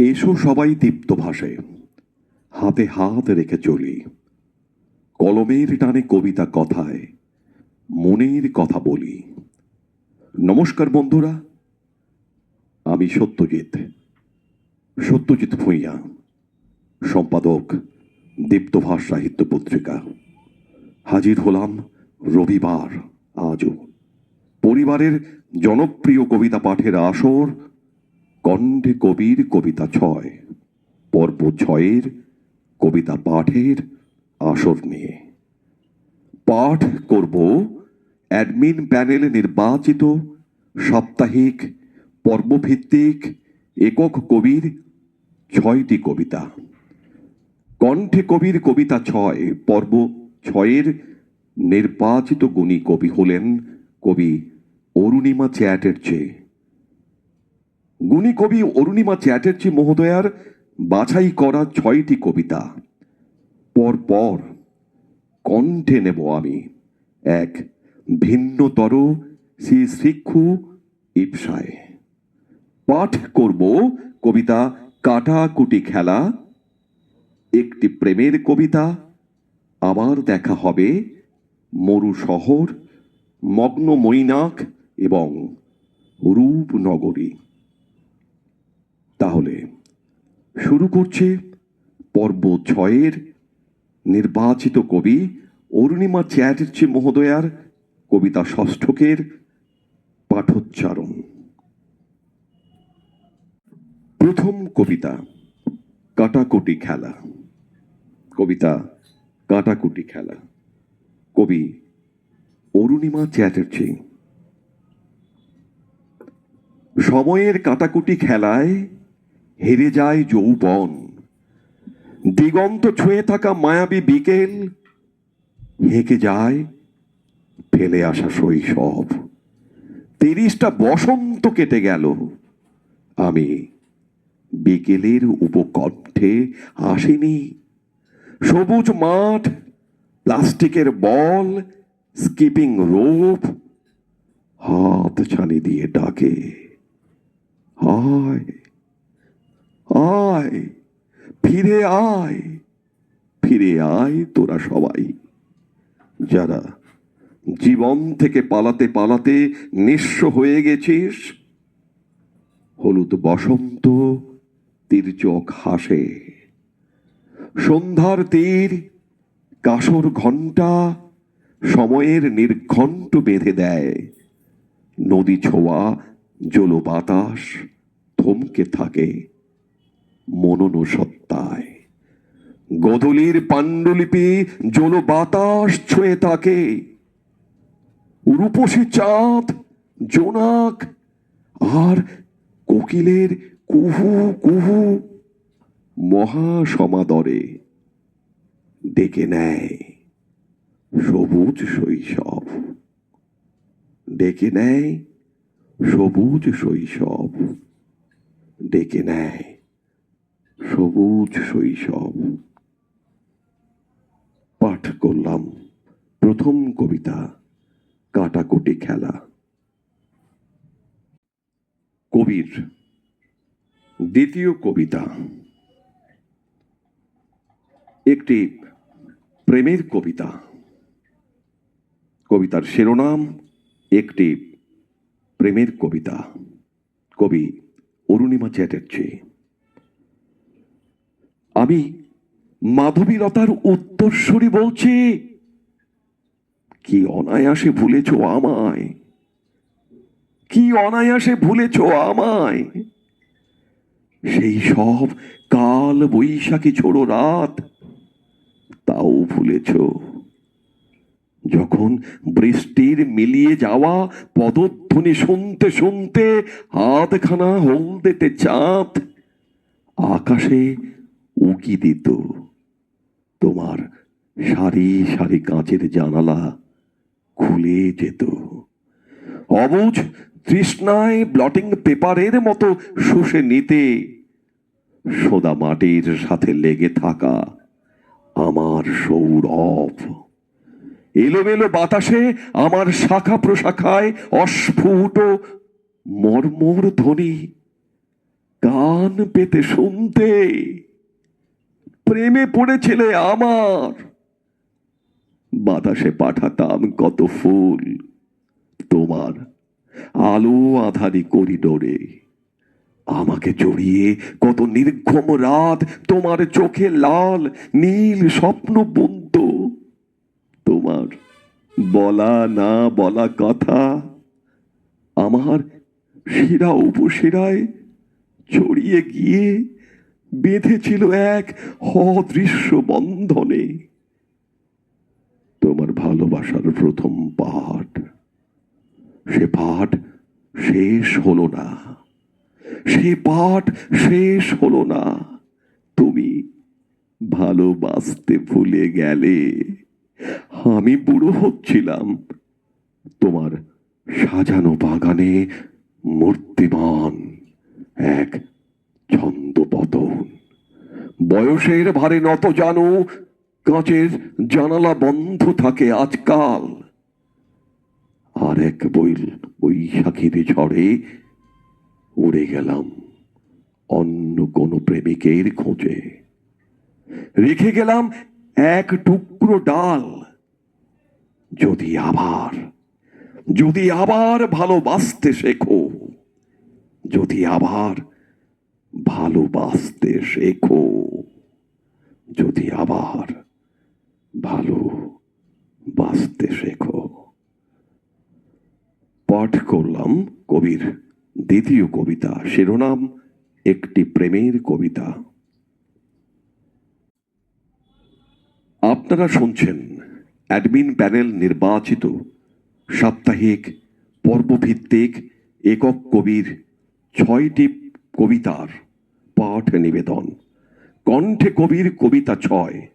এসো সবাই দীপ্ত ভাষে হাতে হাত রেখে চলি। কলমের টানে কবিতা কথায়, মনের কথা বলি। নমস্কার বন্ধুরা, আমি সত্যজিৎ সত্যজিৎ ভূঁইয়া, সম্পাদক দীপ্তভাষ সাহিত্য পত্রিকা। হাজির হলাম রবিবার, আজও। পরিবারের জনপ্রিয় কবিতা পাঠের আসর কণ্ঠে কবির কবিতা ছয়, পর্ব ছয়ের কবিতা পাঠের আসর নিয়ে। পাঠ করব অ্যাডমিন প্যানেল নির্বাচিত সাপ্তাহিক, পর্বভিত্তিক, একক কবির ছয়টি কবিতা। কণ্ঠে কবির কবিতা ছয়, পর্ব ছয়ের নির্বাচিত গুণী কবি হলেন কবি অরুণিমা চ্যাটার্জি। গুণী কবি অরুণিমা চ্যাটার্জি মহোদয়ার বাছাই করা ছয়টি কবিতা। পর পর কণ্ঠে নেব আমি এক ভিন্নতর শ্রী শিক্ষু ইপসায়। পাঠ করব কবিতা কাটাকুটি খেলা, একটি প্রেমের কবিতা, আবার দেখা হবে মরু শহর, মগ্ন মৈনাক এবং রূপনগরী। তাহলে শুরু করছে পর্ব ছয়ের নির্বাচিত কবি অরুণিমা চ্যাটার্জি মহোদয়ার কবিতা ষষ্ঠকের পাঠোচ্চারণ। প্রথম কবিতা, কাটাকুটি খেলা। কবিতা, কাটাকুটি খেলা। কবি অরুণিমা চ্যাটার্জি। সময়ের কাটাকুটি খেলায় হেরে যায় যৌবন। দিগন্ত ছুঁয়ে থাকা মায়াবী বিকেল, হেঁকে যায়, ফেলে আসা শৈশব। তিরিশটা বসন্ত কেটে গেল। আমি বিকেলের উপকণ্ঠে আসিনি। সবুজ মাঠ, প্লাস্টিকের বল, স্কিপিং রোপ, হাত ছানি দিয়ে ডাকে আয় আয়, ফিরে আয় ফিরে আয় তোরা সবাই। যারা জীবন থেকে পালাতে পালাতে নিঃস্ব হয়ে গেছিস, হলুদ বসন্ত তীর্যক হাসে। সন্ধ্যার তীর কাসর ঘণ্টা, সময়ের নির্ঘণ্ট বেঁধে দেয়। নদী ছোঁয়া জল বাতাস, থমকে থাকে। মনন সত্তায় গদলির পাণ্ডুলিপি জল বাতাস ছুঁয়ে থাকে রূপসী চাঁদ, জোনাক, আর কোকিলের কুহু কুহু মহা সমাদরে ডেকে নেয় সবুজ শৈশব। ডেকে নেয় সবুজ শৈশব। ডেকে নেয় সবুজ শৈশব। পাঠ করলাম প্রথম কবিতা, কাটাকুটি খেলা। কবির দ্বিতীয় কবিতা। একটি প্রেমের কবিতা। কবিতার শিরোনাম, একটি প্রেমের কবিতা। কবি অরুণিমা চ্যাটার্জি। আমি মাধবীলতার উত্তরস্বরী বলছি, কি অনায়াসে ভুলেছ আমায়? কি অনায়াসে ভুলেছ আমায়? সেই সব কাল বৈশাখী ছোড়ো রাত, তাও ভুলেছ। যখন বৃষ্টির মিলিয়ে যাওয়া পদধ্বনি শুনতে শুনতে হাতখানা হলদেটে চাঁদ, আকাশে উকি দিত। তোমার সারি সারি কাঁচের জানালা খুলে যেত। অবুজ তৃষ্ণায় ব্লটিং পেপারের মতো শুষে নিতে সোদা মাটির সাথে লেগে থাকা আমার সৌরভ। এলোমেলো বাতাসে আমার শাখা প্রশাখায় অস্ফুট মর্মর ধ্বনি কান পেতে শুনতে প্রেমে পড়েছিলে আমার। বাতাসে পাঠাতাম কত ফুল। তোমার আলো আধারি করিডোরে আমাকে জড়িয়ে কত নির্ঘম রাত তোমার চোখে লাল, নীল স্বপ্ন বুনত। তোমার বলা না বলা কথা আমার শিরা উপশিরায় ছড়িয়ে গিয়ে বেঁধেছিল এক অদৃশ্য বন্ধনে। তোমার ভালোবাসার প্রথম পাঠ। সে পাঠ শেষ হলো না। সে পাঠ শেষ হলো না। তুমি ভালোবাসতে ভুলে গেলে। আমি বুড়ো হচ্ছিলাম। তোমার সাজানো বাগানে মূর্তিমান এক ছন্দপতন বয়সের ভারে নত জানো, কাঁচের জানালা বন্ধ থাকে আজকাল। আর এক বইল বৈশাখীর ঝড়ে উড়ে গেলাম অন্য কোনো প্রেমিকের খোঁজে। রেখে গেলাম এক টুকরো ডাল। যদি আবার যদি আবার ভালোবাসতে শেখো, যদি আবার ভালোবাসতে শেখো। যদি আবার ভালো বাঁচতে শেখো। পাঠ করলাম কবির দ্বিতীয় কবিতা, শিরোনাম একটি প্রেমের কবিতা। আপনারা শুনছেন অ্যাডমিন প্যানেল নির্বাচিত সাপ্তাহিক পর্বভিত্তিক একক কবির ছয়টি কবিতার পাঠ নিবেদন। কণ্ঠে কবির কবিতা ছয়,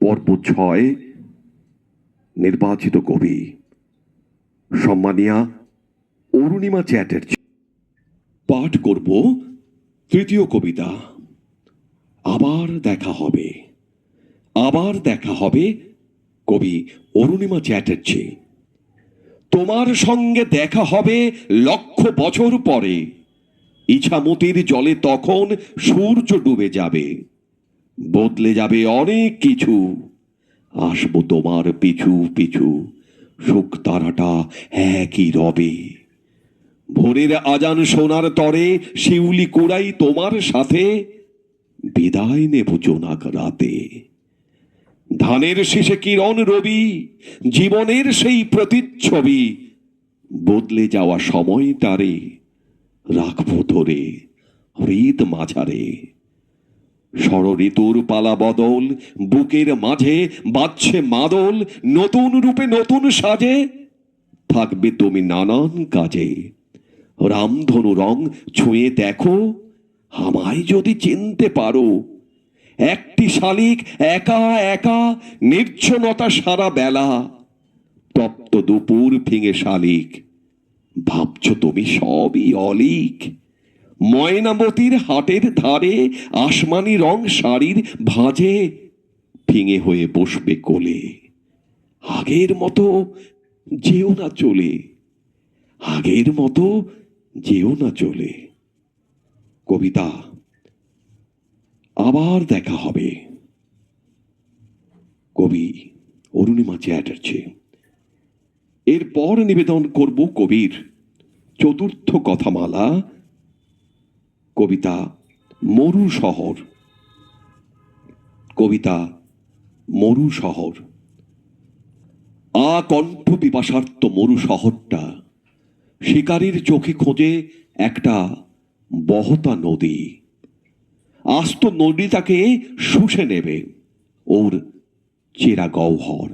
পর্ব ছয়, নির্বাচিত কবি। সম্মানিয়া, অরুণিমা চ্যাটার্জি। পাঠ করব তৃতীয় কবিতা। আবার দেখা হবে। আবার দেখা হবে কবি অরুণিমা চ্যাটার্জি। তোমার সঙ্গে দেখা হবে লক্ষ বছর পরে। ইছামতির জলে তখন সূর্য ডুবে যাবে। বদলে যাবে অনেক কিছু। আসব তোমার পিছু পিছু শুক তারাটা একই রবে। ভোরের আজান সোনার তরে শিউলি কুড়াই তোমার সাথে, বিদায় নেব জোনাক রাতে। ধানের শেষে কিরণ রবি, জীবনের সেই প্রতিচ্ছবি, বদলে যাওয়া সময়টারে রাখব ধরে, হৃদ মাঝারে। ষড় ঋতুর পালা বদল, বুকের মাঝে বাজছে মাদল, নতুন রূপে নতুন সাজে। থাকবে তুমি নানান কাজে। রামধনু রং ছুঁয়ে দেখো, আমায় যদি চিনতে পারো। একটি শালিক একা একা নির্জনতা সারা বেলা। তপ্ত দুপুর ভেঙে শালিক। ভাবছ তুমি সবই অলিক? ময়নামতির হাটের ধারে আসমানি রং শাড়ির ভাঁজে ভেঙে হয়ে বসবে কোলে। আগের মতো যেও না চলে। আগের মতো যেও না চলে। কবিতা, আবার দেখা হবে। কবি অরুণিমা চ্যাটার্জি। এরপর নিবেদন করব কবির চতুর্থ কথামালা, কবিতা মরু শহর। কবিতা মরু শহর। আকণ্ঠ পিপাসার্থ মরু শহরটা, শিকারীর চোখে খোঁজে একটা বহতা নদী। আস্ত নদী তাকে শুষে নেবে ওর চেরা গহ্বর।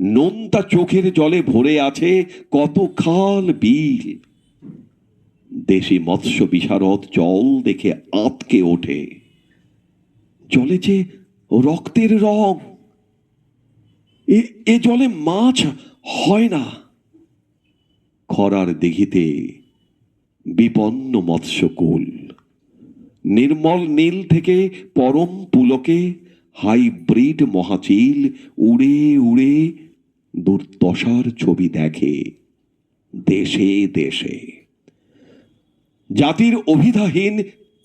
নোনতা চোখের জলে ভরে আছে কত খাল বিল। দেশি মৎস্য বিশারদ জল দেখে আতকে ওঠে। জলে যে রক্তের রং, এ জলে মাছ হয় না। খরার দিঘিতে বিপন্ন মৎস্যকুল, নির্মল নীল থেকে পরম পুলকে হাইব্রিড মহাচিল উড়ে উড়ে দুর্দশার ছবি দেখে দেশে দেশে। জাতির অভিধাহীন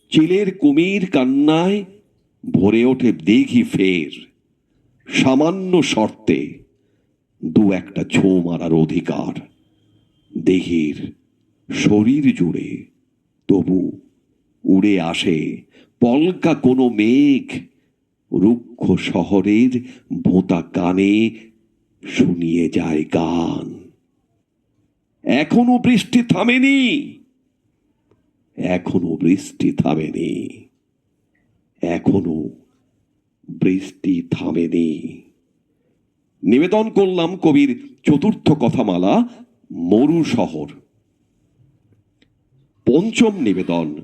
চিলের কুমির কান্নায় ভরে ওঠে দেখি ফের। সামান্য শর্তে দু একটা ছো মারার অধিকার। দেহির শরীর জুড়ে তবু উড়ে আসে পলকা কোনো মেঘ। রুক্ষ শহরের ভোঁতা কানে শুনিয়ে যায় গান। এখনও বৃষ্টি থামেনি। এখনও বৃষ্টি থামেনি। এখনও বৃষ্টি থামেনি। নিবেদন করলাম কবির চতুর্থ কথামালা, মরু শহর। পঞ্চম নিবেদন,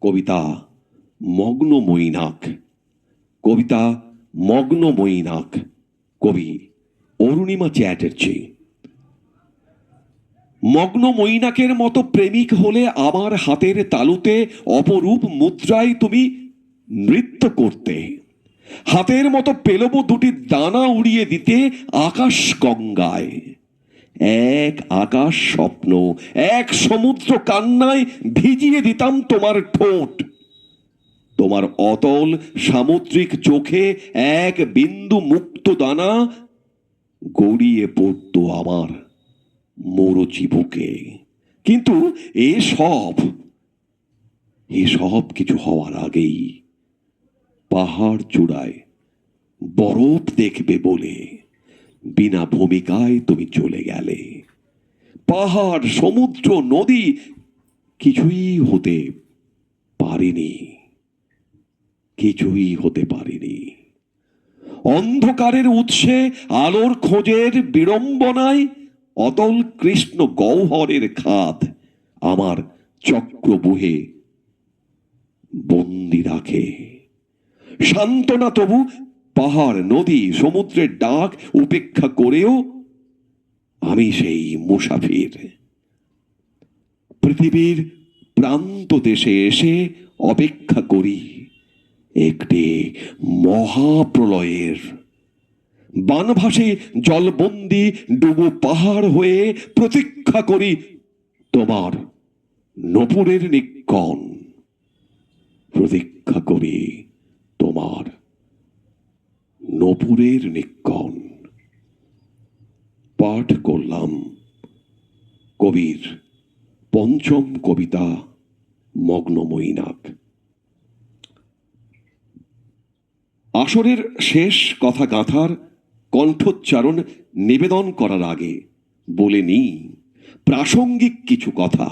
কবিতা মগ্ন মৈনাক কবিতা মগ্ন মৈনাক কবি অরুণিমা চ্যাটার্জি। মগ্ন মৈনাকের মতো প্রেমিক হলে আমার হাতের তালুতে অপরূপ মুদ্রায় তুমি নৃত্য করতে। হাতের মতো পেলব দুটি দানা উড়িয়ে দিতে আকাশ গঙ্গায়। এক আকাশ স্বপ্ন, এক সমুদ্র কান্নায় ভিজিয়ে দিতাম তোমার ঠোঁট। তোমার অতল সামুদ্রিক চোখে এক বিন্দু মুক্ত দানা গড়িয়ে পড়তো আমার। মরচি বুকে কিন্তু এসব এসব কিছু হওয়ার আগেই পাহাড় চূড়ায় বরফ দেখবে বলে বিনা ভূমিকায় তুমি চলে গেলে। পাহাড়, সমুদ্র, নদী কিছুই হতে পারেনি, কিছুই হতে পারেনি। অন্ধকারের উৎসে আলোর খোঁজের বিড়ম্বনায় অতল কৃষ্ণ গৌহরের খাত আমার চক্রবুহে বন্দি রাখে। সান্ত্বনা তবু পাহাড়, নদী, সমুদ্রের ডাক উপেক্ষা করেও আমি সেই মুসাফির। পৃথিবীর প্রান্ত দেশে এসে অপেক্ষা করি একটি মহাপ্রলয়ের বানভাসে জলবন্দি ডুবু পাহাড় হয়ে প্রতীক্ষা করি তোমার নপুরের নিকন। প্রতীক্ষা করি তোমার নপুরের নিকন। পাঠ করলাম কবির পঞ্চম কবিতা মগ্ন মগ্নময়ীনাক আসরের শেষ কথা গাঁথার কণ্ঠোচ্চারণ নিবেদন করার আগে বলে নিই প্রাসঙ্গিক কিছু কথা।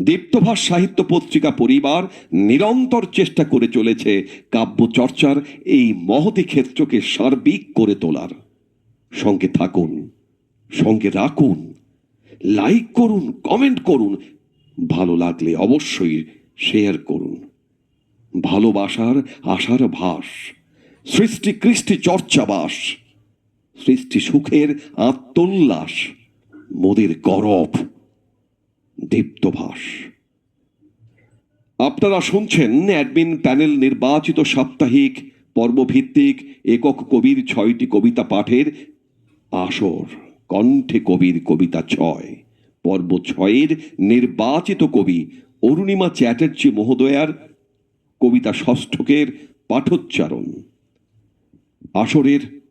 দীপ্তভাস সাহিত্য পত্রিকা পরিবার নিরন্তর চেষ্টা করে চলেছে কাব্য চর্চার এই মহতি ক্ষেত্রকে সার্বিক করে তোলার। সঙ্গে থাকুন, সঙ্গে রাখুন, লাইক করুন, কমেন্ট করুন, ভালো লাগলে অবশ্যই শেয়ার করুন। ভালোবাসার আশার ভাস, সৃষ্টি কৃষ্টি চর্চাবাস সৃষ্টি সুখের আত্মোল্লাস, মোদের গরব, দীপ্তভাস। আপনারা শুনছেন অ্যাডমিন প্যানেল নির্বাচিত সাপ্তাহিক পর্বভিত্তিক একক কবির ছয়টি কবিতা পাঠের আসর, কণ্ঠে কবির কবিতা ছয়। পর্ব ছয়ের নির্বাচিত কবি অরুণিমা চ্যাটার্জি মহোদয়ার কবিতা ষষ্ঠকের পাঠোচ্চারণ। আসরের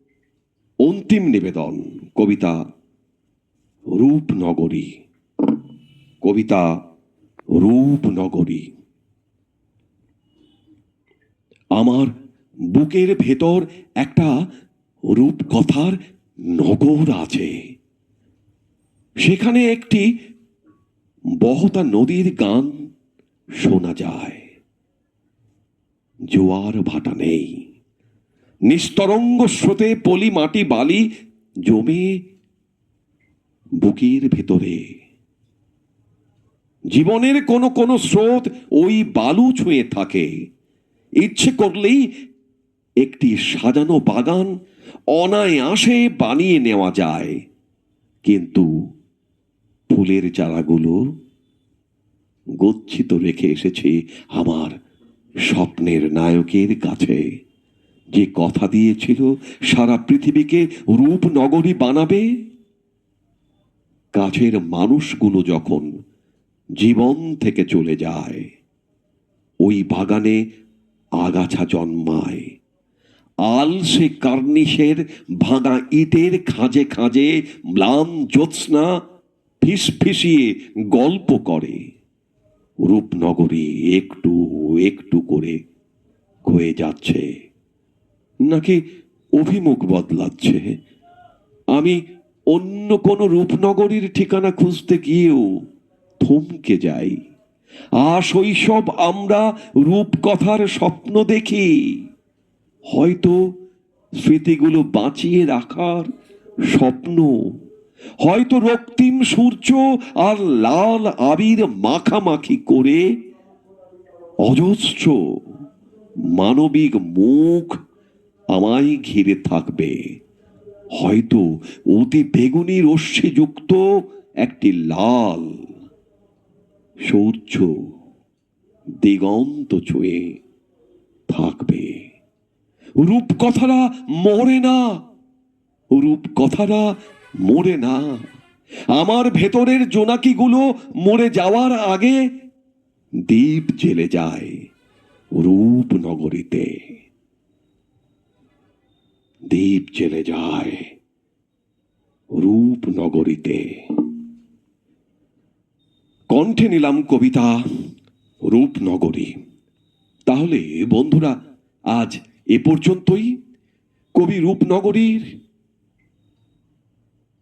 অন্তিম নিবেদন, কবিতা রূপনগরী। কবিতা রূপনগরী। আমার বুকের ভেতর একটা রূপকথার নগর আছে। সেখানে একটি বহতা নদীর গান শোনা যায়। জোয়ার ভাটা নেই। নিস্তরঙ্গ স্রোতে পলি মাটি বালি জমে বুকির ভেতরে। জীবনের কোনো কোনো স্রোত ওই বালু ছুঁয়ে থাকে। ইচ্ছে করলেই একটি সাজানো বাগান অনায়াসে বানিয়ে নেওয়া যায়। কিন্তু ফুলের চারাগুলো গচ্ছিত রেখে এসেছে আমার স্বপ্নের নায়কের কাছে। যে কথা দিয়েছিল, সারা পৃথিবীকে রূপনগরী বানাবে? কাছের মানুষগুলো যখন জীবন থেকে চলে যায়, ওই বাগানে আগাছা জন্মায়। আলসে কার্নিশের ভাঙা ইটের খাঁজে খাঁজে ম্লান জ্যোৎস্না ফিসফিসিয়ে গল্প করে। রূপনগরী একটু একটু করে ক্ষয়ে যাচ্ছে। নাকি অভিমুখ বদলাচ্ছে? আমি অন্য কোনো রূপনগরীর ঠিকানা খুঁজতে গিয়েও থমকে যাই। আ শৈশব আমরা রূপকথার স্বপ্ন দেখি। হয়তো স্মৃতিগুলো বাঁচিয়ে রাখার স্বপ্ন। হয়তো রক্তিম সূর্য আর লাল আবির মাখামাখি করে অজস্র মানবিক মুখ আমায় ঘিরে থাকবে। হয়তো অতি বেগুনি রশ্মিযুক্ত একটি লাল সূর্য দিগন্ত ছুঁয়ে থাকবে। রূপকথারা মরে না, রূপকথারা মরে না। আমার ভেতরের জোনাকিগুলো মরে যাওয়ার আগে দ্বীপ জেলে যায় রূপনগরীতে। দ্বীপ জেলে যায় রূপনগরীতে। কণ্ঠে নিলাম কবিতা, রূপনগরী। তাহলে বন্ধুরা, আজ এ পর্যন্তই। কবি রূপনগরীর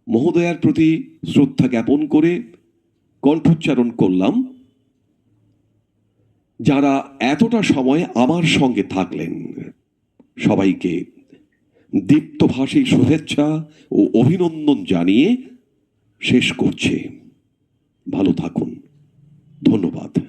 মহোদয়ার প্রতি শ্রদ্ধা জ্ঞাপন করে কণ্ঠোচ্চারণ করলাম। যারা এতটা সময় আমার সঙ্গে থাকলেন, সবাইকে দীপ্তভাষী শুভেচ্ছা ও অভিনন্দন জানিয়ে শেষ করছে। ভালো থাকুন। ধন্যবাদ।